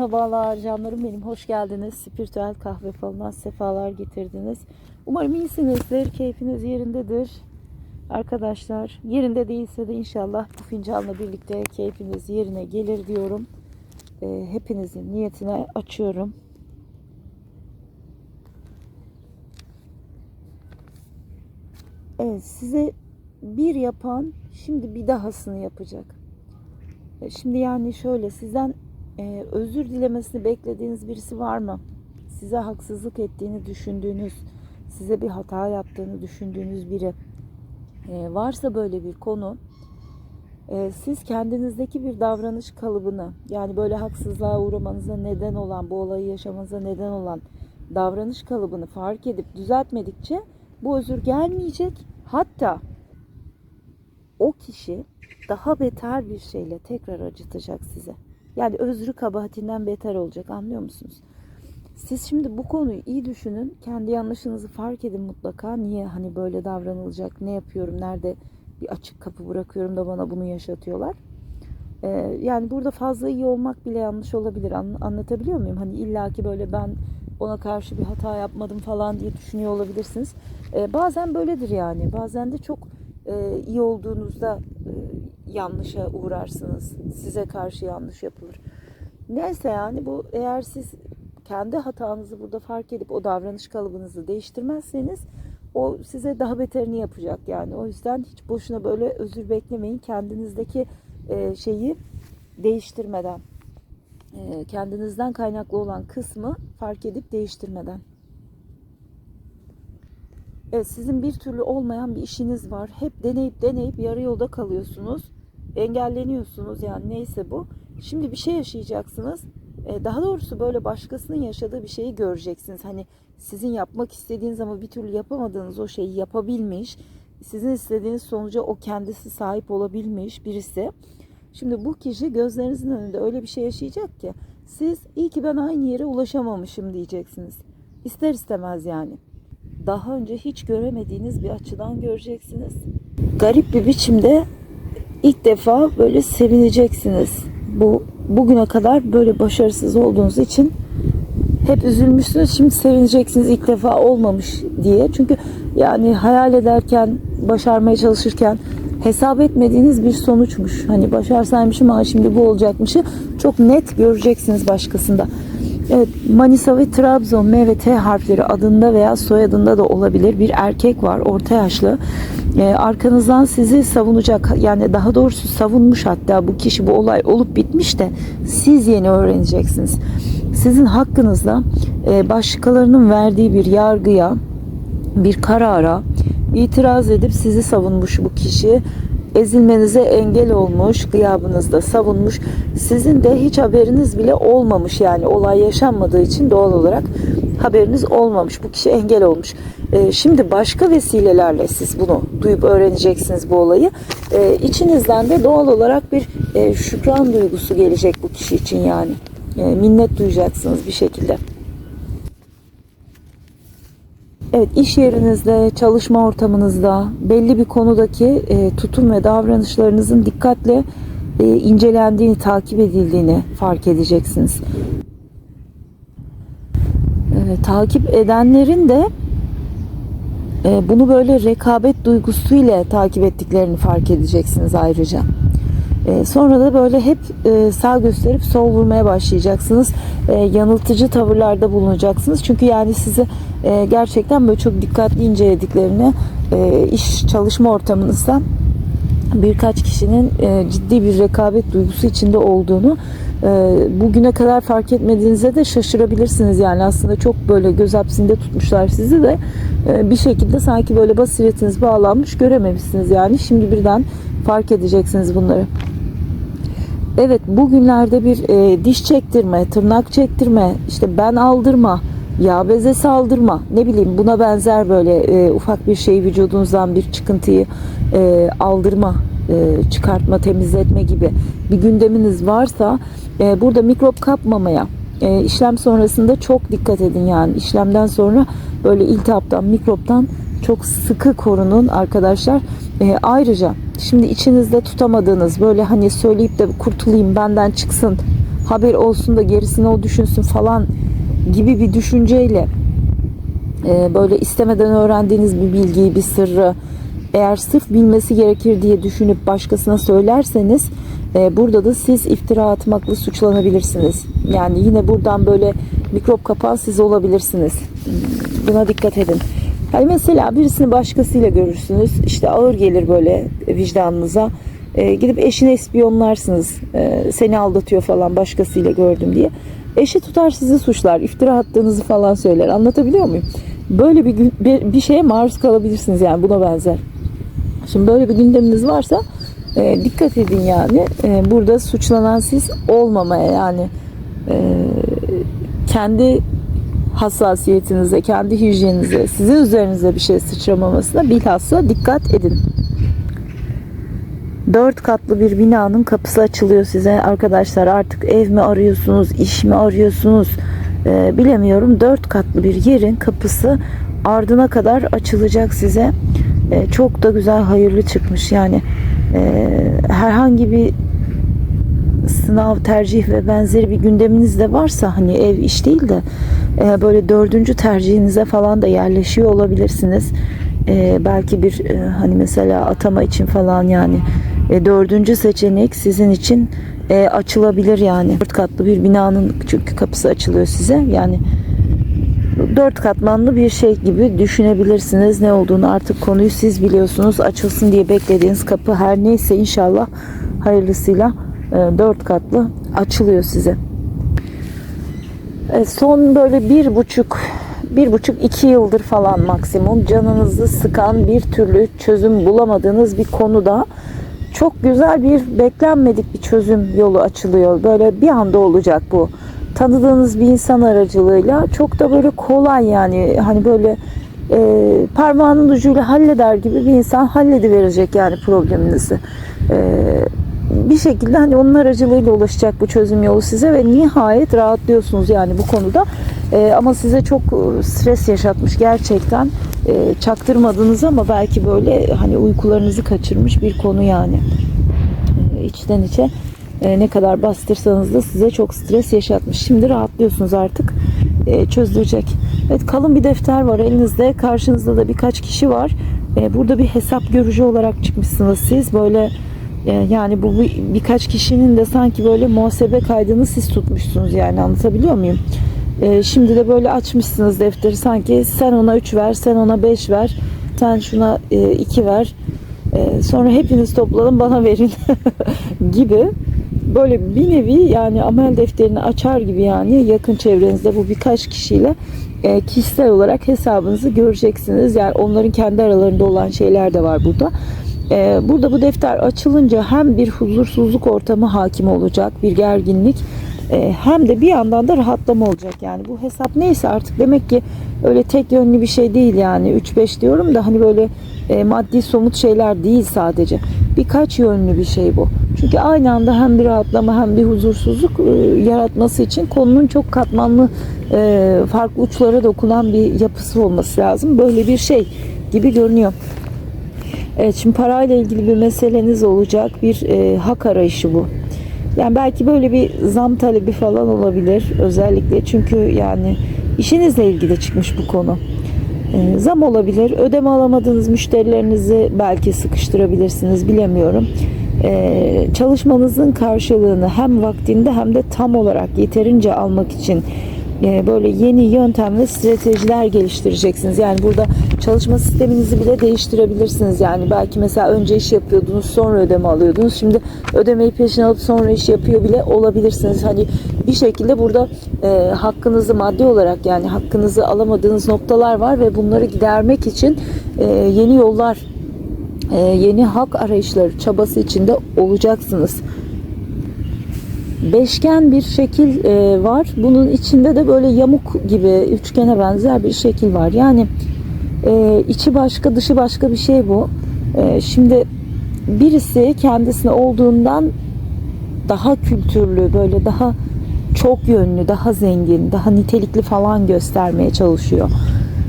Merhabalar canlarım benim. Hoş geldiniz. Spiritüel kahve falına sefalar getirdiniz. Umarım iyisinizdir. Keyfiniz yerindedir. Arkadaşlar yerinde değilse de inşallah bu fincanla birlikte keyfiniz yerine gelir diyorum. Ee, hepinizin niyetine açıyorum. Evet size bir yapan şimdi bir dahasını yapacak. E, Şimdi yani şöyle sizden e, özür dilemesini beklediğiniz birisi var mı? Size haksızlık ettiğini düşündüğünüz, size bir hata yaptığını düşündüğünüz biri e, varsa böyle bir konu, e, siz kendinizdeki bir davranış kalıbını, yani böyle haksızlığa uğramanıza neden olan, bu olayı yaşamanıza neden olan davranış kalıbını fark edip düzeltmedikçe bu özür gelmeyecek. Hatta o kişi daha beter bir şeyle tekrar acıtacak size. Yani özrü kabahatinden beter olacak anlıyor musunuz? Siz şimdi bu konuyu iyi düşünün. Kendi yanlışınızı fark edin mutlaka. Niye hani böyle davranılacak? Ne yapıyorum? Nerede bir açık kapı bırakıyorum da bana bunu yaşatıyorlar? Ee, yani burada fazla iyi olmak bile yanlış olabilir. An- anlatabiliyor muyum? Hani illaki böyle ben ona karşı bir hata yapmadım falan diye düşünüyor olabilirsiniz. Ee, bazen böyledir yani. Bazen de çok e, iyi olduğunuzda e, yanlışa uğrarsınız. Size karşı yanlış yapılır. Neyse yani bu eğer siz kendi hatanızı burada fark edip o davranış kalıbınızı değiştirmezseniz o size daha beterini yapacak yani. O yüzden hiç boşuna böyle özür beklemeyin. Kendinizdeki e, şeyi değiştirmeden, e, kendinizden kaynaklı olan kısmı fark edip değiştirmeden. Evet, sizin bir türlü olmayan bir işiniz var. Hep deneyip deneyip yarı yolda kalıyorsunuz. Engelleniyorsunuz yani neyse bu. Şimdi bir şey yaşayacaksınız. Ee, Daha doğrusu böyle başkasının yaşadığı bir şeyi göreceksiniz. Hani sizin yapmak istediğiniz ama bir türlü yapamadığınız o şeyi yapabilmiş. Sizin istediğiniz sonuca o kendisi sahip olabilmiş birisi. Şimdi bu kişi gözlerinizin önünde öyle bir şey yaşayacak ki siz iyi ki ben aynı yere ulaşamamışım diyeceksiniz. İster istemez yani daha önce hiç göremediğiniz bir açıdan göreceksiniz. Garip bir biçimde ilk defa böyle sevineceksiniz. Bu bugüne kadar böyle başarısız olduğunuz için hep üzülmüşsünüz. Şimdi sevineceksiniz ilk defa olmamış diye. Çünkü yani hayal ederken, başarmaya çalışırken hesap etmediğiniz bir sonuçmuş. Hani başarsaymışım ama şimdi bu olacakmışı çok net göreceksiniz başkasında. Evet, Manisa ve Trabzon M ve T harfleri adında veya soyadında da olabilir bir erkek var orta yaşlı. Ee, arkanızdan sizi savunacak yani daha doğrusu savunmuş hatta bu kişi bu olay olup bitmiş de siz yeni öğreneceksiniz. Sizin hakkınızda e, başkalarının verdiği bir yargıya, bir karara itiraz edip sizi savunmuş bu kişi ezilmenize engel olmuş, gıyabınızda savunmuş. Sizin de hiç haberiniz bile olmamış yani olay yaşanmadığı için doğal olarak haberiniz olmamış. Bu kişi engel olmuş. Ee, şimdi başka vesilelerle siz bunu duyup öğreneceksiniz bu olayı. Ee, içinizden de doğal olarak bir e, şükran duygusu gelecek bu kişi için yani. E, minnet duyacaksınız bir şekilde. Evet, iş yerinizde, çalışma ortamınızda belli bir konudaki e, tutum ve davranışlarınızın dikkatle e, incelendiğini, takip edildiğini fark edeceksiniz. E, takip edenlerin de e, bunu böyle rekabet duygusuyla takip ettiklerini fark edeceksiniz ayrıca. E, sonra da böyle hep e, sağ gösterip sol vurmaya başlayacaksınız. E, yanıltıcı tavırlarda bulunacaksınız. Çünkü yani sizi e, gerçekten böyle çok dikkatli incelediklerini e, iş çalışma ortamınızda birkaç kişinin ciddi bir rekabet duygusu içinde olduğunu bugüne kadar fark etmediğinize de şaşırabilirsiniz. Yani aslında çok böyle göz hapsinde tutmuşlar sizi de bir şekilde sanki böyle basiretiniz bağlanmış görememişsiniz yani. Şimdi birden fark edeceksiniz bunları. Evet bugünlerde bir e, diş çektirme, tırnak çektirme, işte ben aldırma, yağ beze saldırma, ne bileyim buna benzer böyle e, ufak bir şey vücudunuzdan bir çıkıntıyı e, aldırma, e, çıkartma, temizletme gibi bir gündeminiz varsa e, burada mikrop kapmamaya, e, işlem sonrasında çok dikkat edin yani. İşlemden sonra böyle iltihaptan, mikroptan çok sıkı korunun arkadaşlar. E, ayrıca şimdi içinizde tutamadığınız böyle hani söyleyip de kurtulayım benden çıksın haber olsun da gerisini o düşünsün falan gibi bir düşünceyle e, böyle istemeden öğrendiğiniz bir bilgiyi, bir sırrı eğer sırf bilmesi gerekir diye düşünüp başkasına söylerseniz e, burada da siz iftira atmakla suçlanabilirsiniz. Yani yine buradan böyle mikrop kapan siz olabilirsiniz. Buna dikkat edin. Yani mesela birisini başkasıyla görürsünüz. İşte ağır gelir böyle vicdanınıza. E, gidip eşini espiyonlarsınız. E, seni aldatıyor falan başkasıyla gördüm diye. Eşi tutar sizi suçlar. iftira attığınızı falan söyler. Anlatabiliyor muyum? Böyle bir, bir, bir şeye maruz kalabilirsiniz yani buna benzer. Şimdi böyle bir gündeminiz varsa e, dikkat edin yani. E, burada suçlanan siz olmamaya yani e, kendi hassasiyetinize, kendi hijyeninize, sizin üzerinize bir şey sıçramamasına bilhassa dikkat edin. Dört katlı bir binanın kapısı açılıyor size arkadaşlar. Artık ev mi arıyorsunuz, iş mi arıyorsunuz e, bilemiyorum. Dört katlı bir yerin kapısı ardına kadar açılacak size. E, çok da güzel, hayırlı çıkmış. Yani e, herhangi bir sınav, tercih ve benzeri bir gündeminiz de varsa hani ev iş değil de e, böyle dördüncü tercihinize falan da yerleşiyor olabilirsiniz. E, belki bir e, hani mesela atama için falan yani e, dördüncü seçenek sizin için e, açılabilir yani. Dört katlı bir binanın çünkü kapısı açılıyor size. Yani dört katmanlı bir şey gibi düşünebilirsiniz. Ne olduğunu artık konuyu siz biliyorsunuz. Açılsın diye beklediğiniz kapı her neyse inşallah hayırlısıyla dört katlı açılıyor size. E, son böyle bir buçuk bir buçuk iki yıldır falan maksimum canınızı sıkan bir türlü çözüm bulamadığınız bir konuda çok güzel bir beklenmedik bir çözüm yolu açılıyor. Böyle bir anda olacak bu. Tanıdığınız bir insan aracılığıyla çok da böyle kolay yani hani böyle e, parmağının ucuyla halleder gibi bir insan hallediverecek yani probleminizi. E, bir şekilde hani onun aracılığıyla ulaşacak bu çözüm yolu size ve nihayet rahatlıyorsunuz yani bu konuda. E, ama size çok e, stres yaşatmış gerçekten. E, çaktırmadınız ama belki böyle hani uykularınızı kaçırmış bir konu yani. E, içten içe e, ne kadar bastırsanız da size çok stres yaşatmış. Şimdi rahatlıyorsunuz artık. E, çözülecek. Evet kalın bir defter var elinizde. Karşınızda da birkaç kişi var. E, burada bir hesap görücü olarak çıkmışsınız siz. Böyle yani bu bir- birkaç kişinin de sanki böyle muhasebe kaydını siz tutmuşsunuz yani anlatabiliyor muyum? E, şimdi de böyle açmışsınız defteri sanki sen ona 3 ver, sen ona 5 ver, sen şuna 2 ver. E, sonra hepiniz toplanın bana verin gibi böyle bir nevi yani amel defterini açar gibi yani yakın çevrenizde bu birkaç kişiyle e, kişisel olarak hesabınızı göreceksiniz. Yani onların kendi aralarında olan şeyler de var burada. E, burada bu defter açılınca hem bir huzursuzluk ortamı hakim olacak, bir gerginlik e, hem de bir yandan da rahatlama olacak. Yani bu hesap neyse artık demek ki öyle tek yönlü bir şey değil yani 3-5 diyorum da hani böyle e, maddi somut şeyler değil sadece. Birkaç yönlü bir şey bu. Çünkü aynı anda hem bir rahatlama hem bir huzursuzluk e, yaratması için konunun çok katmanlı farklı uçlara dokunan bir yapısı olması lazım. Böyle bir şey gibi görünüyor. Evet şimdi parayla ilgili bir meseleniz olacak. Bir e, hak arayışı bu. Yani belki böyle bir zam talebi falan olabilir özellikle çünkü yani işinizle ilgili çıkmış bu konu. E, zam olabilir. Ödeme alamadığınız müşterilerinizi belki sıkıştırabilirsiniz bilemiyorum. E, çalışmanızın karşılığını hem vaktinde hem de tam olarak yeterince almak için böyle yeni yöntem ve stratejiler geliştireceksiniz. Yani burada çalışma sisteminizi bile değiştirebilirsiniz. Yani belki mesela önce iş yapıyordunuz sonra ödeme alıyordunuz. Şimdi ödemeyi peşin alıp sonra iş yapıyor bile olabilirsiniz. Hani bir şekilde burada e, hakkınızı maddi olarak yani hakkınızı alamadığınız noktalar var ve bunları gidermek için e, yeni yollar e, yeni hak arayışları çabası içinde olacaksınız beşgen bir şekil e, var. Bunun içinde de böyle yamuk gibi üçgene benzer bir şekil var. Yani e, içi başka dışı başka bir şey bu. E, şimdi birisi kendisine olduğundan daha kültürlü, böyle daha çok yönlü, daha zengin, daha nitelikli falan göstermeye çalışıyor.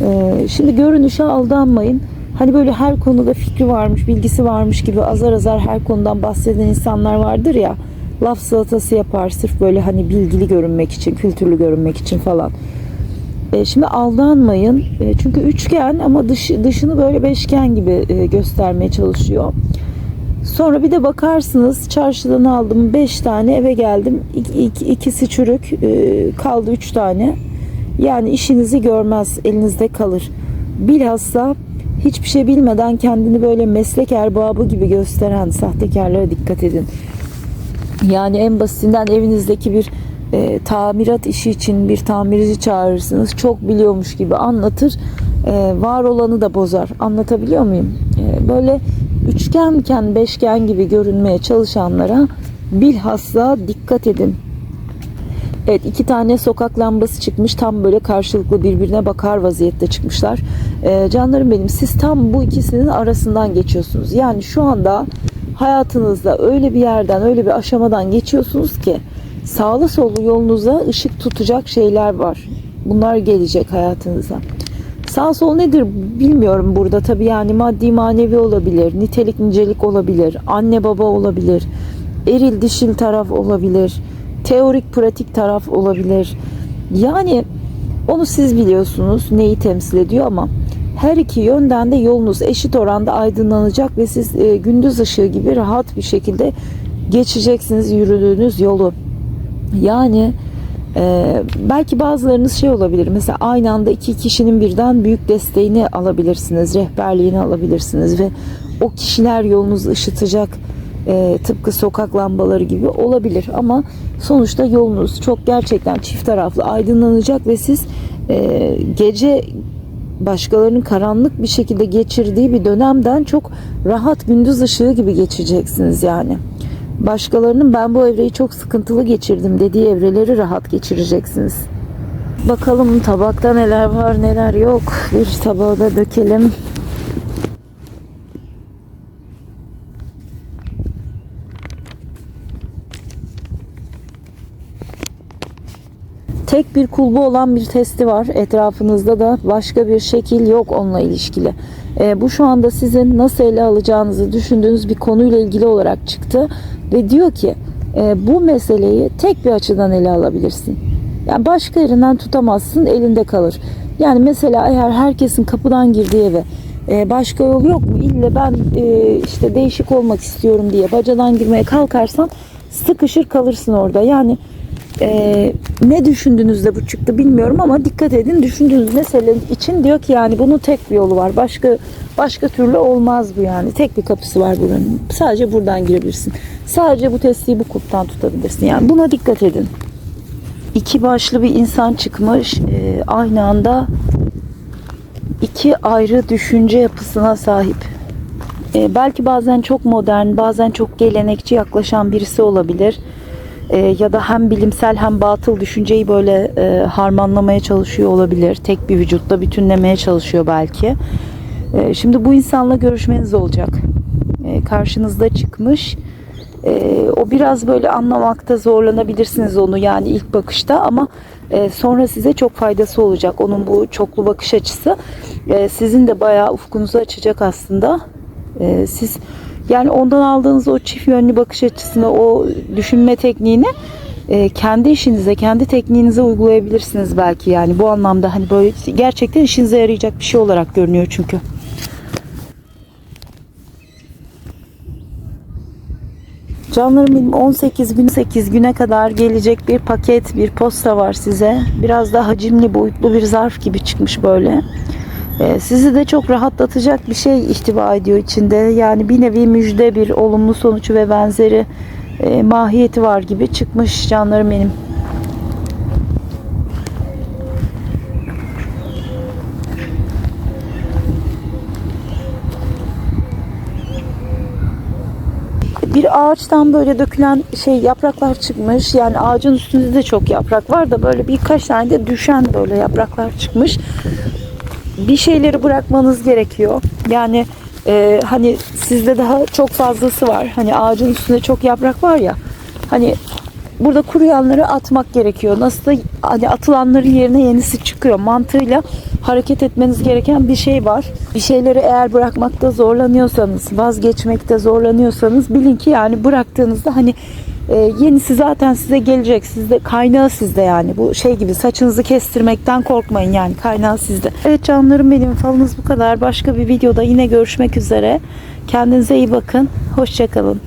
E, şimdi görünüşe aldanmayın. Hani böyle her konuda fikri varmış, bilgisi varmış gibi azar azar her konudan bahseden insanlar vardır ya. Laf salatası yapar sırf böyle hani bilgili görünmek için, kültürlü görünmek için falan. E, şimdi aldanmayın. E, çünkü üçgen ama dış, dışını böyle beşgen gibi e, göstermeye çalışıyor. Sonra bir de bakarsınız çarşıdan aldım 5 tane eve geldim. İk, ik- ikisi çürük e, kaldı 3 tane. Yani işinizi görmez elinizde kalır. Bilhassa hiçbir şey bilmeden kendini böyle meslek erbabı gibi gösteren sahtekarlara dikkat edin. Yani en basitinden evinizdeki bir e, tamirat işi için bir tamirci çağırırsınız. Çok biliyormuş gibi anlatır. E, var olanı da bozar. Anlatabiliyor muyum? E, böyle üçgenken beşgen gibi görünmeye çalışanlara bilhassa dikkat edin. Evet iki tane sokak lambası çıkmış. Tam böyle karşılıklı birbirine bakar vaziyette çıkmışlar. Ee, canlarım benim siz tam bu ikisinin arasından geçiyorsunuz. Yani şu anda hayatınızda öyle bir yerden öyle bir aşamadan geçiyorsunuz ki sağlı sollu yolunuza ışık tutacak şeyler var. Bunlar gelecek hayatınıza. Sağ sol nedir bilmiyorum burada tabii yani maddi manevi olabilir, nitelik nicelik olabilir, anne baba olabilir, eril dişil taraf olabilir, teorik pratik taraf olabilir. Yani onu siz biliyorsunuz neyi temsil ediyor ama her iki yönden de yolunuz eşit oranda aydınlanacak ve siz e, gündüz ışığı gibi rahat bir şekilde geçeceksiniz yürüdüğünüz yolu. Yani ee, belki bazılarınız şey olabilir. Mesela aynı anda iki kişinin birden büyük desteğini alabilirsiniz, rehberliğini alabilirsiniz ve o kişiler yolunuzu ışıtacak e, tıpkı sokak lambaları gibi olabilir. Ama sonuçta yolunuz çok gerçekten çift taraflı aydınlanacak ve siz e, gece başkalarının karanlık bir şekilde geçirdiği bir dönemden çok rahat gündüz ışığı gibi geçeceksiniz yani başkalarının ben bu evreyi çok sıkıntılı geçirdim dediği evreleri rahat geçireceksiniz. Bakalım tabakta neler var neler yok. Bir tabağa da dökelim. Tek bir kulbu olan bir testi var. Etrafınızda da başka bir şekil yok onunla ilişkili. E, bu şu anda sizin nasıl ele alacağınızı düşündüğünüz bir konuyla ilgili olarak çıktı ve diyor ki e, bu meseleyi tek bir açıdan ele alabilirsin. Yani başka yerinden tutamazsın, elinde kalır. Yani mesela eğer herkesin kapıdan girdiği eve e, başka yol yok mu? İlle ben e, işte değişik olmak istiyorum diye bacadan girmeye kalkarsan sıkışır kalırsın orada. Yani e, ne düşündüğünüzde bu çıktı bilmiyorum ama dikkat edin düşündüğünüz mesele için diyor ki yani bunun tek bir yolu var. Başka başka türlü olmaz bu yani. Tek bir kapısı var buranın. Sadece buradan girebilirsin. Sadece bu testiyi bu kulptan tutabilirsin. Yani buna dikkat edin. İki başlı bir insan çıkmış. E, aynı anda iki ayrı düşünce yapısına sahip. E, belki bazen çok modern, bazen çok gelenekçi yaklaşan birisi olabilir. E, ya da hem bilimsel hem batıl düşünceyi böyle e, harmanlamaya çalışıyor olabilir. Tek bir vücutta bütünlemeye çalışıyor belki. E, şimdi bu insanla görüşmeniz olacak. E, karşınızda çıkmış. E, o biraz böyle anlamakta zorlanabilirsiniz onu yani ilk bakışta ama e, sonra size çok faydası olacak. Onun bu çoklu bakış açısı e, sizin de bayağı ufkunuzu açacak aslında. E, siz yani ondan aldığınız o çift yönlü bakış açısını, o düşünme tekniğini e, kendi işinize, kendi tekniğinize uygulayabilirsiniz belki yani bu anlamda hani böyle gerçekten işinize yarayacak bir şey olarak görünüyor çünkü. Canlarım benim 18 gün 8 güne kadar gelecek bir paket, bir posta var size. Biraz da hacimli, boyutlu bir zarf gibi çıkmış böyle. Ee, sizi de çok rahatlatacak bir şey ihtiva ediyor içinde. Yani bir nevi müjde, bir olumlu sonucu ve benzeri e, mahiyeti var gibi çıkmış canlarım benim. bir ağaçtan böyle dökülen şey yapraklar çıkmış. Yani ağacın üstünde de çok yaprak var da böyle birkaç tane de düşen böyle yapraklar çıkmış. Bir şeyleri bırakmanız gerekiyor. Yani e, hani sizde daha çok fazlası var. Hani ağacın üstünde çok yaprak var ya. Hani burada kuruyanları atmak gerekiyor. Nasıl da hani atılanların yerine yenisi çıkıyor mantığıyla hareket etmeniz gereken bir şey var. Bir şeyleri eğer bırakmakta zorlanıyorsanız, vazgeçmekte zorlanıyorsanız bilin ki yani bıraktığınızda hani E, yenisi zaten size gelecek. Sizde kaynağı sizde yani. Bu şey gibi saçınızı kestirmekten korkmayın yani kaynağı sizde. Evet canlarım benim falınız bu kadar. Başka bir videoda yine görüşmek üzere. Kendinize iyi bakın. Hoşçakalın.